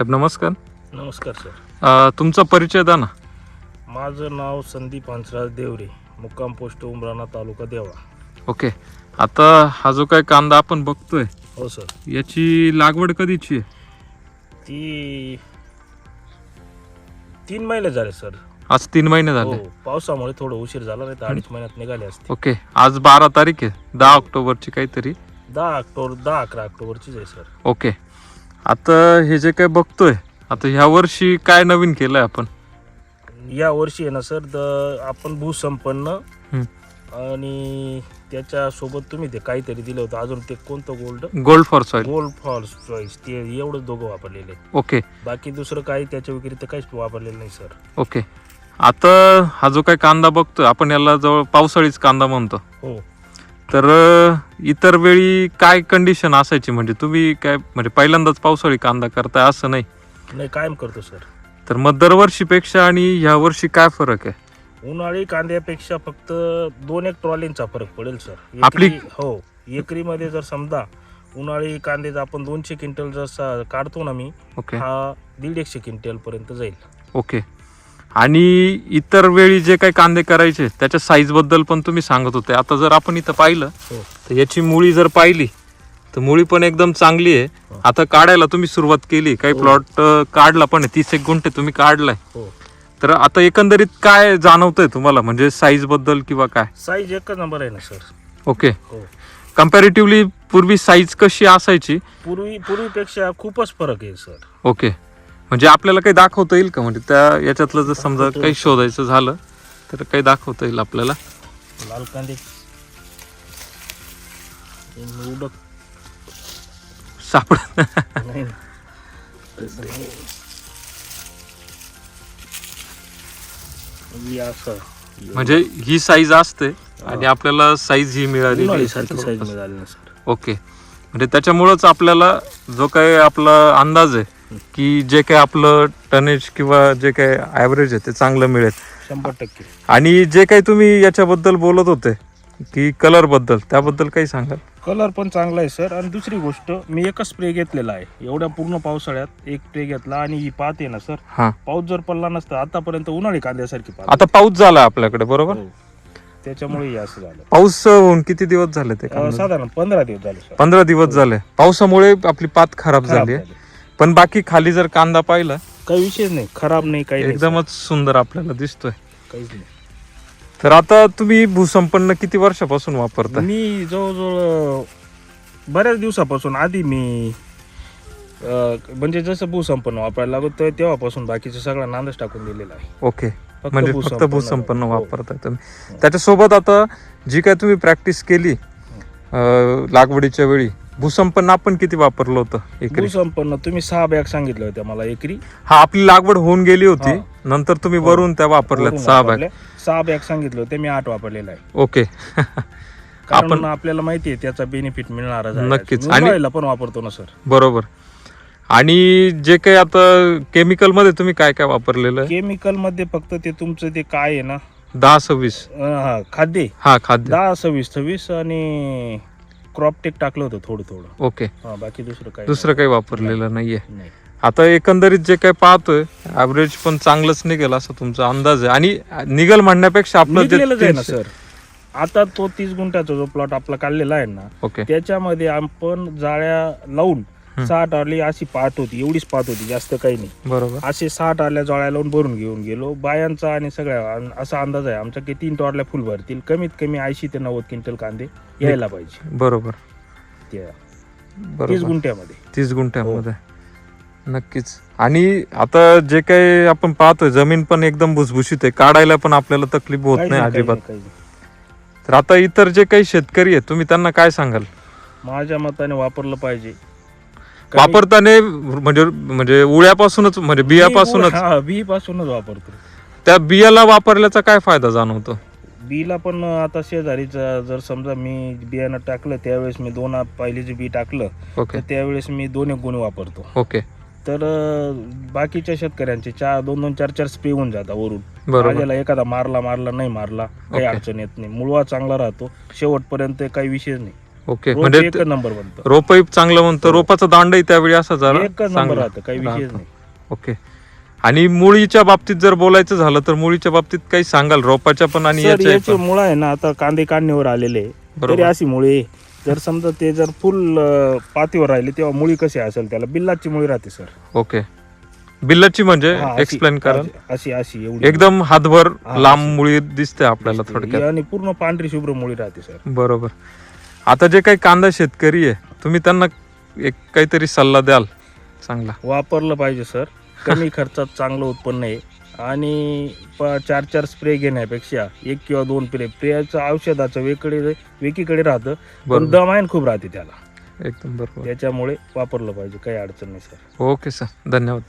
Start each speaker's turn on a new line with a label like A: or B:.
A: साहेब नमस्कार.
B: नमस्कार सर.
A: अ, तुमचा परिचय द्या ना.
B: माझं नाव संदीप हंसराज देवरे मुक्काम पोस्ट उमराणा तालुका देवळा.
A: ओके. आता हा जो काय कांदा आपण बघतोय
B: हो सर.
A: याची लागवड कधीची आहे?
B: ती तीन महिने झाले सर.
A: आज तीन महिने
B: हो
A: झाले
B: पावसामुळे थोडं उशीर झाला नाही तर अडीच महिन्यात निघाले असते.
A: ओके. आज बारा तारीख आहे दहा ऑक्टोबरची काहीतरी.
B: दहा ऑक्टोबर दहा अकरा ऑक्टोबरचीच आहे सर.
A: ओके. आता हे जे काय बघतोय आता ह्या वर्षी काय नवीन केलंय आपण?
B: या वर्षी आहे ना सर द आपण भूसंपन्न
A: हं.
B: आणि त्याच्यासोबत तुम्ही ते काहीतरी दिलं होतं. अजून ते कोणतं gold
A: gold for soil
B: gold falls choice ते एवढं दोघं वापरलेले.
A: ओके.
B: बाकी दुसरं काही त्याच्या व्यतिरिक्त काहीच वापरलेलं नाही सर.
A: ओके. आता हा जो काय कांदा बघतोय आपण याला जवळ पावसाळीच कांदा म्हणतो.
B: हो.
A: तर इतर वेळी काय कंडिशन असायची? म्हणजे तुम्ही काय म्हणजे पहिल्यांदाच पावसाळी कांदा करताय असं नाही?
B: नाही कायम करतो सर.
A: तर मग दरवर्षीपेक्षा आणि ह्या वर्षी काय फरक आहे?
B: उन्हाळी कांद्यापेक्षा फक्त दोन एक ट्रॉलींचा फरक पडेल सर. एकरी-
A: आपली-
B: हो. एकरीमध्ये जर समजा उन्हाळी कांद्याचा आपण दोनशे क्विंटल जसा काढतो ना मी
A: ओके.
B: हा दीड एकशे क्विंटल पर्यंत जाईल.
A: ओके. आणि इतर वेळी जे काही कांदे करायचे त्याच्या साईजबद्दल पण तुम्ही सांगत होते. आता जर आपण इथं पाहिलं
B: हो.
A: तर याची मुळी जर पाहिली तर मुळी पण एकदम चांगली आहे.
B: हो.
A: आता काढायला तुम्ही सुरुवात केली काही
B: हो.
A: प्लॉट काढला पण आहे. तीस एक गुंठे तुम्ही काढलाय.
B: हो.
A: तर आता एकंदरीत काय जाणवतंय तुम्हाला? म्हणजे साईजबद्दल किंवा काय?
B: साईज एकच नंबर आहे ना सर
A: ओके.
B: हो.
A: कम्पॅरेटिव्हली पूर्वी साईज कशी असायची?
B: पूर्वी पूर्वीपेक्षा खूपच फरक आहे सर
A: ओके. म्हणजे आपल्याला काही दाखवता येईल का? म्हणजे त्या याच्यातलं जर समजा. काही शोधायचं झालं तर काही दाखवता येईल आपल्याला?
B: लाल कांदे.
A: सापड. म्हणजे ही साईज असते आणि आपल्याला साईज ही मिळाली ओके म्हणजे त्याच्यामुळंच आपल्याला जो काही आपला अंदाज आहे की जे काही आपलं टनेज किंवा जे काही ॲव्हरेज आहे ते चांगलं मिळेल.
B: शंभर टक्के.
A: आणि जे काही तुम्ही याच्याबद्दल बोलत होते की कलरबद्दल त्याबद्दल काही सांगाल?
B: कलर पण चांगला आहे सर आणि दुसरी गोष्ट मी एकच स्प्रे घेतलेला आहे. एवढ्या पूर्ण पावसाळ्यात एक स्प्रे घेतला आणि ही पात आहे ना सर
A: हा.
B: पाऊस जर पडला नसता आतापर्यंत उन्हाळी कांद्यासारखी पात
A: आता पाऊस झाला आपल्याकडे बरोबर?
B: हो. त्याच्यामुळे हे असं झालं.
A: पाऊस होऊन किती दिवस झाले ते
B: अं? साधारण पंधरा दिवस झाले सर
A: पंधरा दिवस झाले. पावसामुळे आपली पात खराब
B: खराब
A: झाली आहे.
B: झाले.
A: पण बाकी खाली जर कांदा पाहिला
B: काही विषयच नाही खराब नाही काही नाही.
A: एकदमच सुंदर आपल्याला दिसतोय.
B: काहीच नाही.
A: तर आता तुम्ही भूसंपन्न किती वर्षापासून वापरताय?
B: मी जवळजवळ बऱ्याच दिवसापासून आधी मी अं, म्हणजे जसं भूसंपन्न वापरायला लागत तेव्हापासून बाकीचं सगळं नांदच टाकून दिलेला आहे.
A: ओके. म्हणजे फक्त
B: भूसंपन्न.
A: भूसंपन्न
B: हो.
A: वापरताय तुम्ही. त्याच्यासोबत आता जी काय तुम्ही प्रॅक्टिस केली अं, लागवडीच्या वेळी भूसंपन्न आपण किती वापरलं होतं एकरी?
B: भूसंपन्न तुम्ही सहा बॅग सांगितलं होत्या मला एकरी.
A: हा आपली लागवड होऊन गेली होती. नंतर तुम्ही. वरून त्या वापरल्यात सहा बॅग.
B: सहा बॅग सांगितलं होते मी आठ वापरलेला आहे.
A: ओके. आपण-
B: आपल्याला माहिती आहे त्याचा बेनिफिट मिळणार
A: नक्कीच. आणि-
B: पण वापरतो ना सर.
A: बरोबर. आणि जे काही आता केमिकलमध्ये तुम्ही काय काय वापरलेलं
B: केमिकलमध्ये फक्त ते तुमचं ते काय आहे ना
A: दहा सव्वीस.
B: हा खाद्य.
A: हा खाद्य.
B: दहा सव्वीस सव्वीस आणि क्रॉपटेक टाकलं होतं थोडं थोडं.
A: ओके.
B: हा बाकी दुसरं काही
A: दुसरं काही वापरलेलं नाहीये.
B: नाही.
A: आता एकंदरीत जे काही पाहतोय ऍव्हरेज पण चांगलंच निघेल असं तुमचा अंदाज आहे. आणि निघल म्हणण्यापेक्षा आपलं जे
B: निघलेलंच आहे ना
A: तीनशे-
B: सर. आता तो तीस गुंठ्याचा जो प्लॉट आपला काढलेला आहे ना
A: ओके.
B: त्याच्यामध्ये आपण जाळ्या लावून
A: हं.
B: साठ आली अशी पाट होती एवढीच पाट होती जास्त काही नाही.
A: बरोबर.
B: असे साठ आल्या जाळ्या लावून भरून घेऊन गेलो. बायांचा आणि सगळ्या अन- असा अंदाज आहे आमच्या की तीन टॉरल्या फुल भरतील. कमीत कमी ऐंशी ते नव्वद क्विंटल कांदे यायला पाहिजे.
A: बरोबर.
B: त्या तीस
A: बरोबर
B: गुंठ्यामध्ये.
A: तीस गुंठ्यामध्ये. नक्कीच. आणि आता जे काही आपण पाहतोय जमीन पण एकदम भुसभुशीत आहे. काढायला पण आपल्याला तकलीफ होत
B: काही
A: नाही
B: नाही, काही
A: अजिबात.
B: नाही, काही नाही.
A: तर आता इतर जे काही शेतकरी आहेत तुम्ही त्यांना काय सांगाल?
B: माझ्या मताने वापरलं पाहिजे.
A: वापरताना म्हणजे म्हणजे उळ्यापासूनच म्हणजे बियापासूनच?
B: हा बी पासूनच वापरतो.
A: त्या बियाला वापरल्याचा काय फायदा जाणवतो?
B: बीला पण आता शेजारीचा जर समजा मी बियाणं टाकलं त्यावेळेस मी दोन पहिलीचे बी टाकलं
A: ओके.
B: तर त्यावेळेस मी दोन एक गुण वापरतो.
A: ओके.
B: तर अं, बाकीच्या शेतकऱ्यांचे चार दोन दोन चार चार स्प्रे होऊन जातात वरून.
A: बरोबर.
B: माझ्याला एखादा मारला मारला नाही मारला काही
A: ओके.
B: अडचण येत नाही. मुळवा चांगला राहतो. शेवटपर्यंत काही विषय नाही.
A: ओके.
B: रोप
A: म्हणजे
B: नंबर बनतं.
A: रोपही चांगलं म्हणतं रोपाचा दांडही त्यावेळी असा झाला.
B: एकच नंबर
A: चांगला.
B: राहतं. काही
A: राहतो.
B: नाही.
A: ओके. आणि मुळीच्या बाबतीत जर बोलायचं झालं तर मुळीच्या बाबतीत काही सांगाल? रोपाच्या पण आणि
B: सर
A: याच्या
B: याचे
A: पण?
B: मुळं आहे ना आता कांदे काढणीवर आलेले
A: बरोबर.
B: तरी अशी मुळी. जर समजा ते जर फुल अं, पातीवर राहिले तेव्हा मुळी कशी असेल त्याला? बिल्लाची मुळी राहते सर.
A: ओके. बिल्लाची म्हणजे?
B: हा, अशी-
A: एक्सप्लेन करा.
B: अशी अशी एवढी
A: एकदम हातभर
B: हा,
A: लांब. मुळी दिसते आपल्याला
B: दिसते.
A: थोडक्यात.
B: आणि पूर्ण पांढरी शुभ्र मुळी राहते सर.
A: बरोबर. आता जे काही कांदा शेतकरी आहे तुम्ही त्यांना एक काहीतरी सल्ला द्याल चांगला.
B: वापरलं पाहिजे सर. कमी खर्चात चांगलं उत्पन्न आहे. आणि प- चार चार स्प्रे घेण्यापेक्षा एक किंवा दोन स्प्रे. स्प्रेचं औषधाचं वेगळे वेगळीकडे राहतं पण दमायन खूप राहते त्याला.
A: एकदम बरोबर.
B: त्याच्यामुळे वापरलं पाहिजे काही अडचण नाही सर.
A: Okay sir. धन्यवाद.